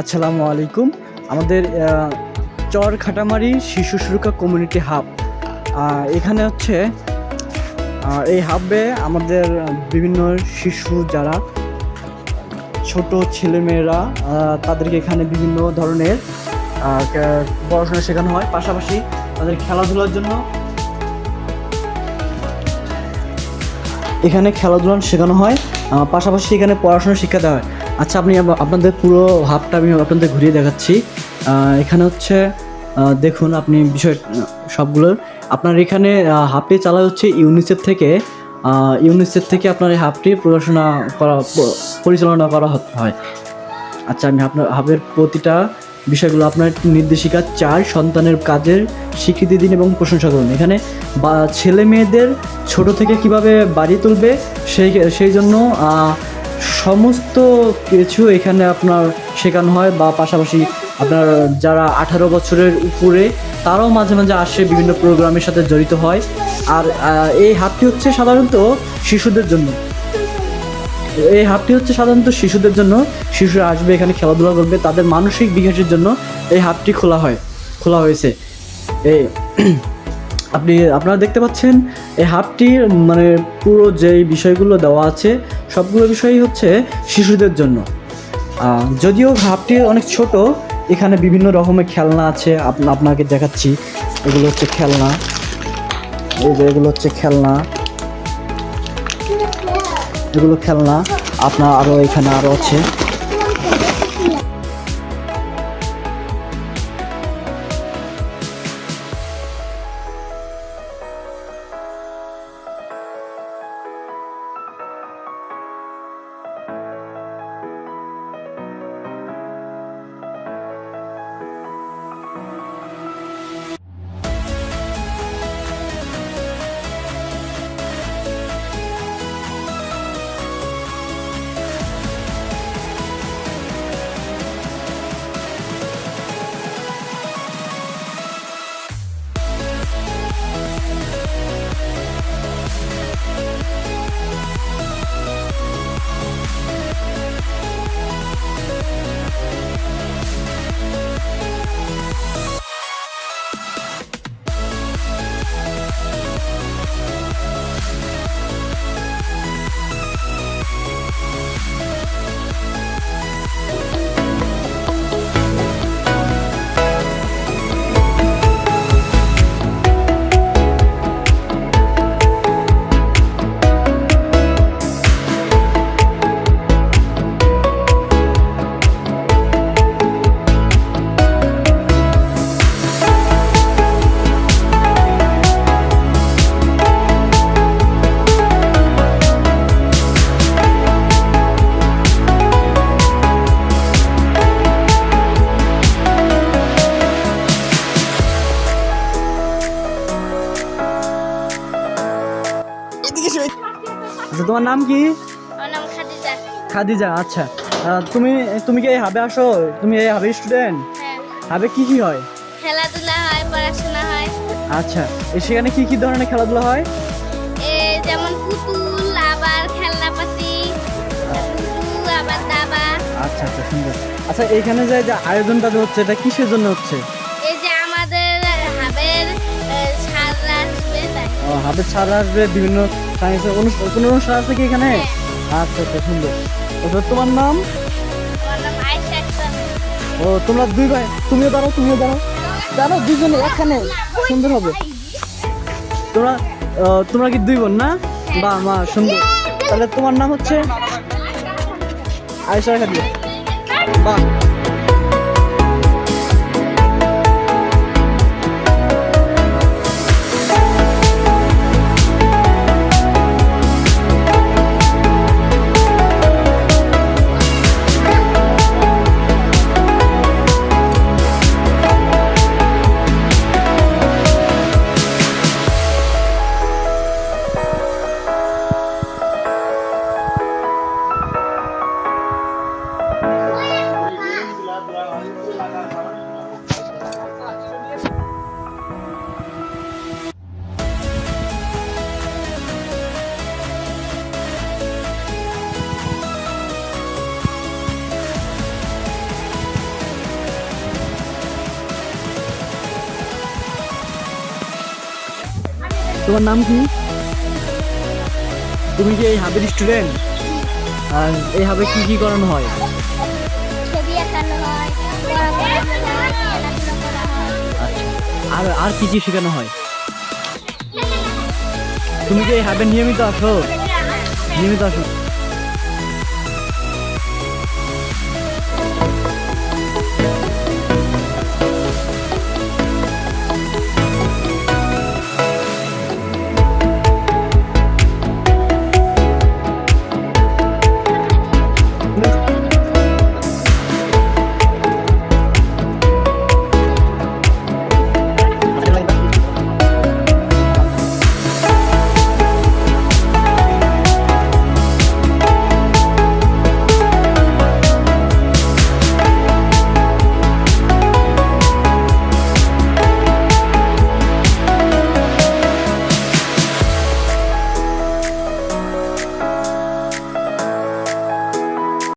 আসসালামু আলাইকুম। আমাদের চর খাটামারি শিশু সুরক্ষা কমিউনিটি হাব এখানে হচ্ছে এই হাবে আমাদের বিভিন্ন শিশু যারা ছোট ছেলেমেয়েরা তাদেরকে এখানে বিভিন্ন ধরনের পড়াশোনা শেখানো হয়। পাশাপাশি তাদের খেলাধুলার জন্য এখানে খেলাধুলা শেখানো হয়। পাশাপাশি এখানে পড়াশোনা শিক্ষা দেওয়া হয়। আচ্ছা আপনি আপনাদের পুরো হাবটা আমি আপনাদের ঘুরিয়ে দেখাচ্ছি। এখানে হচ্ছে দেখুন আপনি বিষয় সবগুলো। আপনার এখানে হাবটি চালা হচ্ছে ইউনিসেফ থেকে। ইউনিসেফ থেকে আপনার এই হাফটি প্রদর্শনা করা, পরিচালনা করা হয়। আচ্ছা আমি আপনার হাবের প্রতিটা বিষয়গুলো আপনার নির্দেশিকা চার, সন্তানের কাজের স্বীকৃতি দিন এবং প্রশংসা করুন। এখানে বা ছেলে মেয়েদের ছোট থেকে কীভাবে বাড়ি তুলবে সেই সেই জন্য সমস্ত কিছু এখানে আপনার শেখানো হয় বা পাশাপাশি আপনার যারা আঠারো বছরের উপরে, তারাও মাঝে মাঝে আসে বিভিন্ন প্রোগ্রামের সাথে জড়িত হয়। আর এই হাতটি হচ্ছে সাধারণত শিশুদের জন্য। এই হাবটি হচ্ছে সাধারণত শিশুদের জন্য, শিশুরা আসবে, এখানে খেলাধুলা করবে, তাদের মানসিক বিকাশের জন্য এই হাবটি খোলা হয়, খোলা হয়েছে। এই আপনি, আপনারা দেখতে পাচ্ছেন, এই হাবটির মানে পুরো যেই বিষয়গুলো দেওয়া আছে, সবগুলো বিষয়ই হচ্ছে শিশুদের জন্য। যদিও হাবটি অনেক ছোট, এখানে বিভিন্ন রকমের খেলনা আছে, আপ- আপনাকে দেখাচ্ছি। এগুলো হচ্ছে খেলনা। এই যে এগুলো হচ্ছে খেলনা। এগুলো খেলনা আপনার আরও এখানে আরও আছে। তোমার নাম কি? খাদিজা। আচ্ছা। তুমি তুমি কি এই হাবে আসো? তুমি এই হাবে স্টুডেন্ট হ্যাঁ। হাবে কি কি হয়? খেলাধুলা হয় পড়াশোনা হয়। আচ্ছা। সেখানে কি কি ধরনের খেলাধুলা হয়? যেমন পুতুল আবার খেলনাপাতি আবার দাবা। আচ্ছা আচ্ছা সুন্দর। আচ্ছা এখানে যে যে আয়োজনটা যে হচ্ছে এটা কিসের জন্য হচ্ছে? এই যে আমাদের হাবের সাররা আসবে ও, হাবে ছাড়া আসবে বিভিন্ন সায়েন্সের অনুষ্ঠান কোনো অনুষ্ঠান আছে কি এখানে? আচ্ছা আচ্ছা সুন্দর। আচ্ছা, তোমার নাম। ও তোমরা দুই ভাই তুমিও দাঁড়াও তুমিও দাঁড়াও। দাঁড়াও দুজনে একখানে। সুন্দর হবে। তোমরা তোমরা কি দুই বোন না? বা মা সুন্দর। তাহলে তোমার নাম হচ্ছে? আয়সা খাদিয়া বাহ। তোমার নাম কি? তুমি কি এই হাবের স্টুডেন্ট আর এই হাবে কি কি করানো হয়? ছবি আঁকানো হয় হয় হয় আচ্ছা আর আর কি কি শেখানো হয়? তুমি কি এই হাবে নিয়মিত আসো? নিয়মিত আসো।